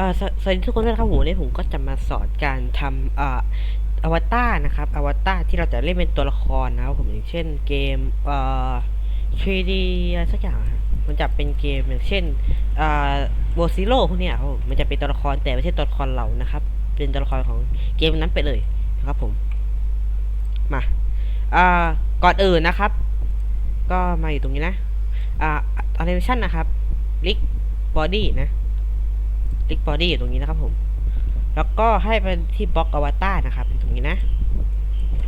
อ่อสวัสดีทุกคนด้วยนะครับผมวันนี้ผมก็จะมาสอนการทำเอ่ออวตารนะครับอวตารที่เราจะเล่นเป็นตัวละครนะครับผมอย่างเช่นเกมเอ่อ 3D อะไรสักอย่างมันจะเป็นเกมอย่างเช่นอ่าโบซิโร่พวกเนี้ยครับมันจะเป็นตัวละครแต่ไม่ใช่ตัวละครเรานะครับ เป็นตัวละครของเกมนั้นไปเลยนะครับผมมาอ่าก่อนอื่นนะครับ ก็มาอยู่ตรงนี้นะอ่าอนิเมชันนะครับลิกบอดี้นะ ลิกบอดี้อยู่ตรงนี้นะครับผม แล้วก็ให้เป็นที่บล็อกอวตารนะครับตรงนี้นะ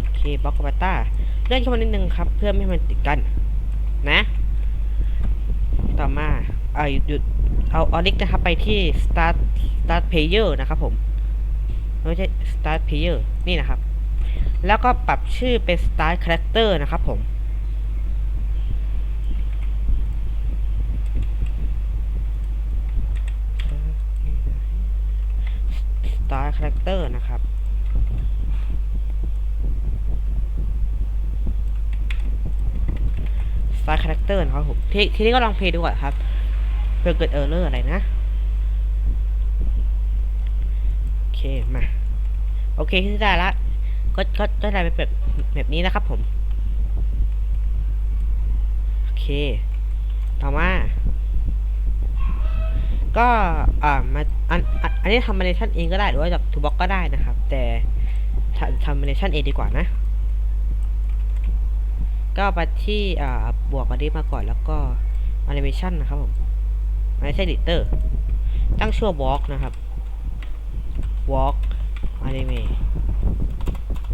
โอเคบล็อกอวตารเลื่อนเข้ามานิดนึงครับ เพื่อไม่ให้มันติดกัน นะ ต่อมาเอาหยุดยดเอาเอลิกนะครับไปที่ start start player นะครับผมไม่ใช่ start player นี่นะครับ แล้วก็ปรับชื่อเป็น start character นะครับผม Star Character นะครับ Star Character นะครับผมทีทีนี้ก็ลองเพลย์ดูก่อนครับ เพื่อเกิดเออร์เลอร์อะไรนะ โอเค มา โอเคที่ได้ละ ก็ก็ก็ได้เป็นแบบแบบนี้นะครับผม โอเค ต่อมา ก็อ่ามาอันอันนี้ทำมาเนชั่นเองก็ได้หรือว่าจากทูบ็อกก็ได้นะครับ แต่ทำมาเนชั่นเองดีกว่านะ ก็ไปที่อ่าบวกกันนี้มาก่อนแล้วก็แอนิเมชันนะครับผมไม่ใช่ดิเตอร์ ตั้งชื่อวอล์กนะครับ walk anime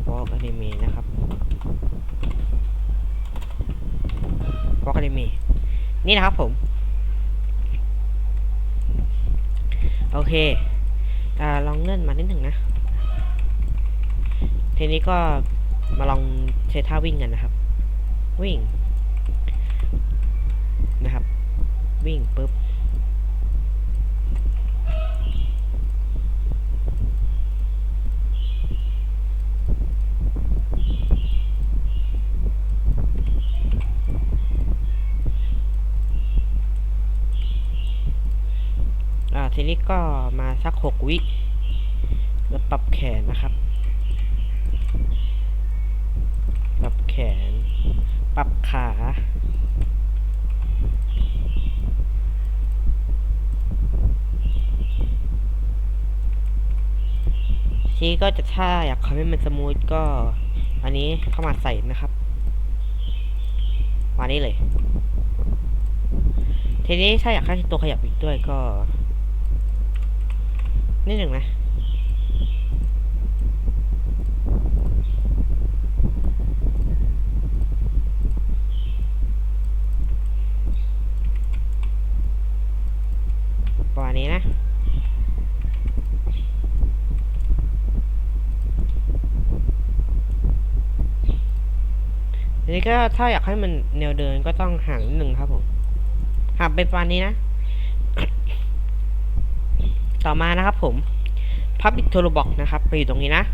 walk anime นะครับ walk anime นี่นะครับผม โอเคอลองเลื่อนมานิดหนึ่งนะ ทีนี้ก็มาลองใช้ท่าวิ่งกันนะครับ วิ่ง นะครับ วิ่งปุ๊บ อ่า ทีนี้ก็มาสักหกวิแล้วปรับแขนนะครับ ปรับแขน ปรับขา ทีนี้ก็จะถ้าอยากทำให้มันสมูทก็ อันนี้เข้ามาใส่นะครับ มานี้เลย ทีนี้ถ้าอยากให้ตัวขยับอีกด้วยก็ นิดหนึ่งนะประมาณนี้นะทีนี้ก็ถ้าอยากให้มันแนวเดินก็ต้องห่างนิดหนึ่งครับผมห่างเป็นประมาณนี้นะ ต่อมานะครับผม Public t o l o b o x นะครับไปอยู่ตรงนี้นะ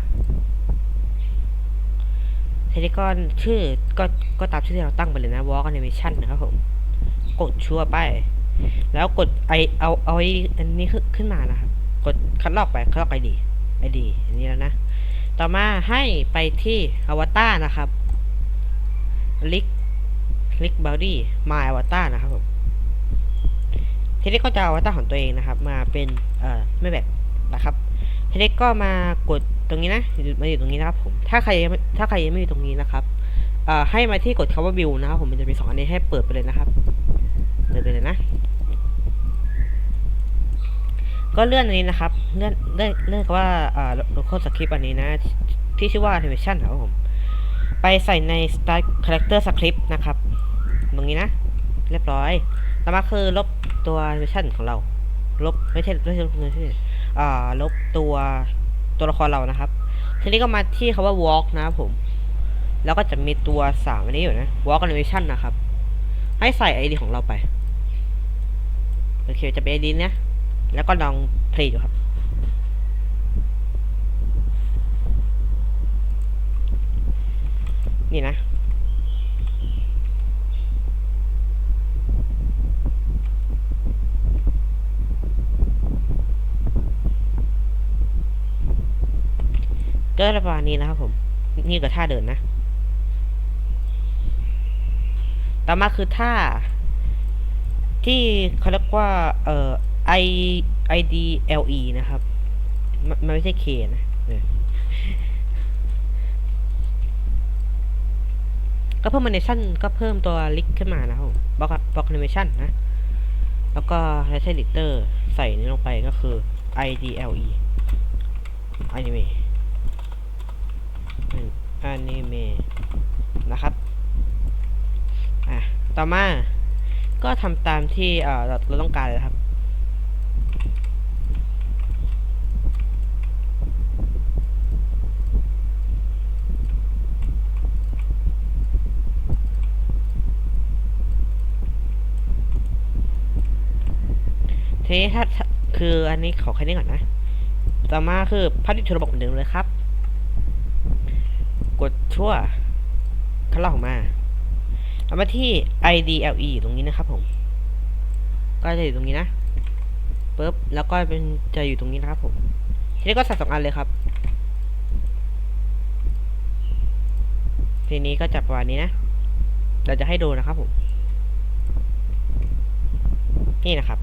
ทีนี้ก็ชื่อก็ก็ตามชื่อที่เราตั้งไปเลยนะ Walk Animation นะครับผม กดชัวร์ไป แล้วกดไอเอาเอาไออันนี้ขึ้นขึ้นมานะครับ กดคัดลอกไปคัดลอกไอดีไอดีอันนี้แล้วนะ ต่อมาให้ไปที่อวตารนะครับลิกลิกบอดี้มาอวตารนะครับผม ทีนี้ก็จะเอาอวตารของตัวเองนะครับ มาเป็นเอ่อไม่แบบนะครับทีนี้ก็มากดตรงนี้นะมาอยู่ตรงนี้นะครับผมถ้าใครยังถ้าใครยังไม่อยู่ตรงนี้นะครับเอ่อให้มาที่กดคำว่าวิวนะครับผมมันจะมีสองอันนี้ให้เปิดไปเลยนะครับเปิดไปเลยนะก็เลื่อนอันนี้นะครับ เลื่อนเลื่อนเลื่อนคำว่าอ่า local script อันนี้นะ ที่ชื่อว่า animation ครับผม ไปใส่ใน start character script นะครับ ตรงนี้นะ เรียบร้อย ต่อมาคือลบ ตัว animation ของเรา ลบไม่ใช่ไม่ใช่ไม่ใช่อ่าลบตัวตัวละครเรานะครับ ทีนี้ก็มาที่คำว่า walk นะครับผม แล้วก็จะมีตัวสามอันนี้อยู่นะ walk animation นะครับ ให้ใส่ ID ของเราไป โอเค จะเป็น ID นะ แล้วก็ลอง play ดูครับนี่นะ ก็ประมาณนี้นะครับผม นี่ก็ท่าเดินนะ ต่อมาคือท่า ที่เขาเรียกว่า เอ่อ i i d l e นะครับ มันมันไม่ใช่ k นะเออก็เพิ่ม animation ก็เพิ่มตัวลิกขึ้นมานะครับบล็อกบล็อก animation นะ แล้วก็ light editor ใส่นี้ลงไปก็คือ idle anime d l e anime anime นะครับ อะ ต่อมา ก็ทำตามที่เออเราต้องการเลยครับทีนี้ถ้าถ้าคืออันนี้ขอแค่นี้ก่อนนะ ต่อมาคือพัฒนาระบบเหมือนเดิมเลยครับ กดชั่วคัดลอกออกมา เอามาที่ IDLE ตรงนี้นะครับผม ก็จะอยู่ตรงนี้นะปุ๊บแล้วก็เป็นจะอยู่ตรงนี้นะครับผม ทีนี้ก็ใส่สองอันเลยครับ ทีนี้ก็จะประมาณนี้นะ เราจะให้ดูนะครับผม นี่นะครับ